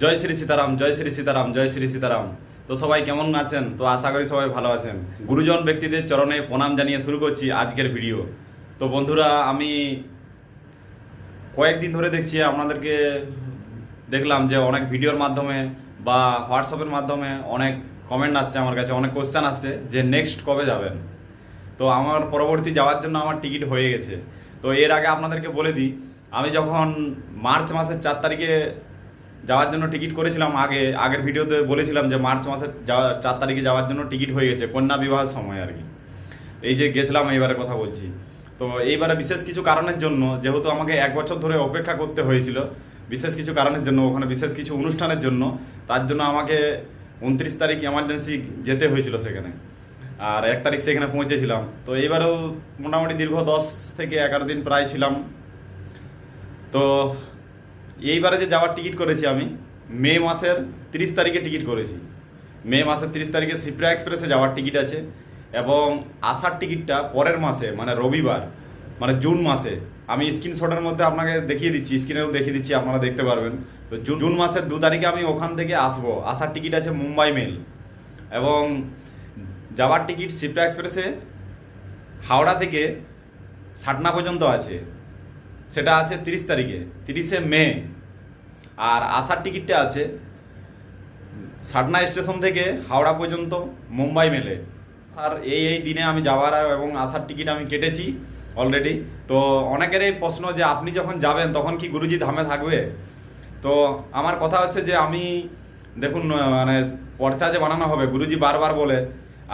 জয় শ্রী সীতারাম, জয় শ্রী সীতারাম, জয় শ্রী সীতারাম। তো সবাই কেমন আছেন? তো আশা করি সবাই ভালো আছেন। গুরুজন ব্যক্তিদের চরণে প্রণাম জানিয়ে শুরু করছি আজকের ভিডিও। তো বন্ধুরা, আমি কয়েকদিন ধরে দেখছি আপনাদেরকে দেখলাম যে অনেক ভিডিওর মাধ্যমে বা হোয়াটসঅ্যাপের মাধ্যমে অনেক কমেন্ট আসছে আমার কাছে, অনেক কোশ্চেন আসছে যে নেক্সট কবে যাবেন? তো আমার পরবর্তী যাওয়ার জন্য আমার টিকিট হয়ে গেছে। তো এর আগে আপনাদেরকে বলে দিই, আমি যখন মার্চ মাসের চার তারিখে যাওয়ার জন্য টিকিট করেছিলাম আগে, আগের ভিডিওতে বলেছিলাম যে মার্চ মাসের যাওয়া, চার তারিখে যাওয়ার জন্য টিকিট হয়ে গেছে, কন্যা বিবাহের সময় আর কি। এই যে গেছিলাম এইবারে কথা বলছি। তো এইবারে বিশেষ কিছু কারণের জন্য, যেহেতু আমাকে এক বছর ধরে অপেক্ষা করতে হয়েছিল, বিশেষ কিছু কারণের জন্য, ওখানে বিশেষ কিছু অনুষ্ঠানের জন্য, তার জন্য আমাকে উনত্রিশ তারিখ এমার্জেন্সি যেতে হয়েছিল সেখানে। আর এক তারিখ সেখানে পৌঁছেছিলাম। তো এইবারেও মোটামুটি দীর্ঘ দশ থেকে এগারো দিন প্রায় ছিলাম। তো এইবারে যে যাওয়ার টিকিট করেছি আমি, মে মাসের তিরিশ তারিখে টিকিট করেছি। মে মাসের তিরিশ তারিখে সিপ্রা এক্সপ্রেসে যাওয়ার টিকিট আছে এবং আসার টিকিটটা পরের মাসে মানে রবিবার মানে জুন মাসে। আমি স্ক্রিনশটের মধ্যে আপনাকে দেখিয়ে দিচ্ছি, স্ক্রিনেও দেখিয়ে দিচ্ছি, আপনারা দেখতে পারবেন। তো জুন জুন মাসের দু তারিখে আমি ওখান থেকে আসব। আসার টিকিট আছে মুম্বাই মেল। এবং যাওয়ার টিকিট সিপ্রা এক্সপ্রেসে হাওড়া থেকে সাটনা পর্যন্ত আছে। সেটা আছে তিরিশ তারিখে, তিরিশে মে। আর আসার টিকিটটা আছে সাটনা স্টেশন থেকে হাওড়া পর্যন্ত, মুম্বাই মেলে। স্যার, এই এই দিনে আমি যাওয়ার এবং আসার টিকিট আমি কেটেছি অলরেডি। তো অনেকেরই প্রশ্ন যে আপনি যখন যাবেন তখন কি গুরুজি ধামে থাকবে? তো আমার কথা হচ্ছে যে আমি, দেখুন মানে পর্চা যে বানানো হবে, গুরুজি বারবার বলে,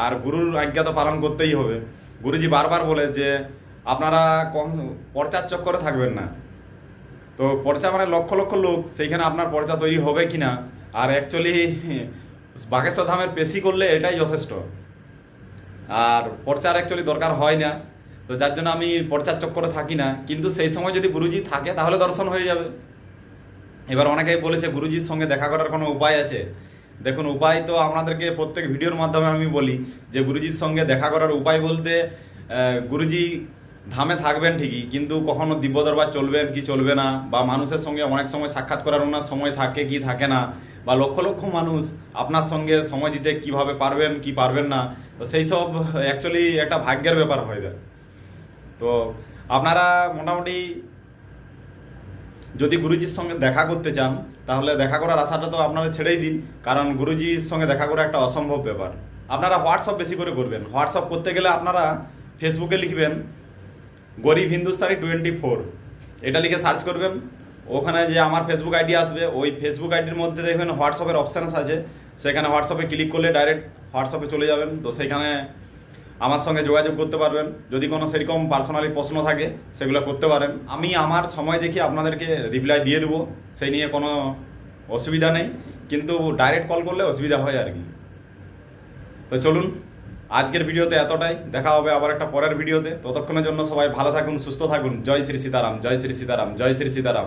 আর গুরুর আজ্ঞা তো পালন করতেই হবে। গুরুজি বারবার বলে যে আপনারা কম পর্চার চক্করে থাকবেন না। তো পর্চা মানে লক্ষ লক্ষ লোক, সেইখানে আপনার পর্চা তৈরি হবে কি না আর অ্যাকচুয়ালি বাগেশ্বর ধামের পেশি করলে এটাই যথেষ্ট। আর পর্চার অ্যাকচুয়ালি দরকার হয় না। তো যার জন্য আমি পর্চার চক্করে থাকি না। কিন্তু সেই সময় যদি গুরুজি থাকে, তাহলে দর্শন হয়ে যাবে। এবার অনেকেই বলেছে, গুরুজির সঙ্গে দেখা করার কোনো উপায় আছে? দেখুন, উপায় তো আপনাদেরকে প্রত্যেক ভিডিওর মাধ্যমে আমি বলি যে, গুরুজির সঙ্গে দেখা করার উপায় বলতে গুরুজি ধামে থাকবেন ঠিকই, কিন্তু কখনো দিব্য দরবার চলবেন কি চলবে না, বা মানুষের সঙ্গে অনেক সময় সাক্ষাৎ করার ওনার সময় থাকে কি থাকে না, বা লক্ষ লক্ষ মানুষ আপনার সঙ্গে সময় দিতে কীভাবে পারবেন, কি পারবেন না, তো সেই সব অ্যাকচুয়ালি একটা ভাগ্যের ব্যাপার হয়ে যায়। তো আপনারা মোটামুটি যদি গুরুজির সঙ্গে দেখা করতে চান, তাহলে দেখা করার আশাটা তো আপনারা ছেড়েই দিন, কারণ গুরুজির সঙ্গে দেখা করা একটা অসম্ভব ব্যাপার। আপনারা হোয়াটসঅ্যাপ বেশি করে করবেন, হোয়াটসঅ্যাপ করতে গেলে আপনারা ফেসবুকে লিখবেন গরিব হিন্দুস্তানি টোয়েন্টি ফোর। এটা লিখে সার্চ করবেন। ওখানে যে আমার ফেসবুক আইডি আসবে, ওই ফেসবুক আইডির মধ্যে দেখবেন হোয়াটসঅ্যাপের অপশানস আছে। সেখানে হোয়াটসঅ্যাপে ক্লিক করলে ডাইরেক্ট হোয়াটসঅ্যাপে চলে যাবেন। তো সেখানে আমার সঙ্গে যোগাযোগ করতে পারবেন। যদি কোনো সেরকম পার্সোনালি প্রশ্ন থাকে, সেগুলো করতে পারেন। আমি আমার সময় দেখি আপনাদেরকে রিপ্লাই দিয়ে দেবো। সেই নিয়ে কোনো অসুবিধা নেই। কিন্তু ডাইরেক্ট কল করলে অসুবিধা হয় আর কি। তো চলুন। আজকের ভিডিওতে এতটাই। দেখা হবে আবার একটা পরের ভিডিওতে। ততক্ষণের জন্য সবাই ভালো থাকুন, সুস্থ থাকুন। জয় শ্রী সীতারাম, জয় শ্রী সীতারাম, জয় শ্রী সীতারাম।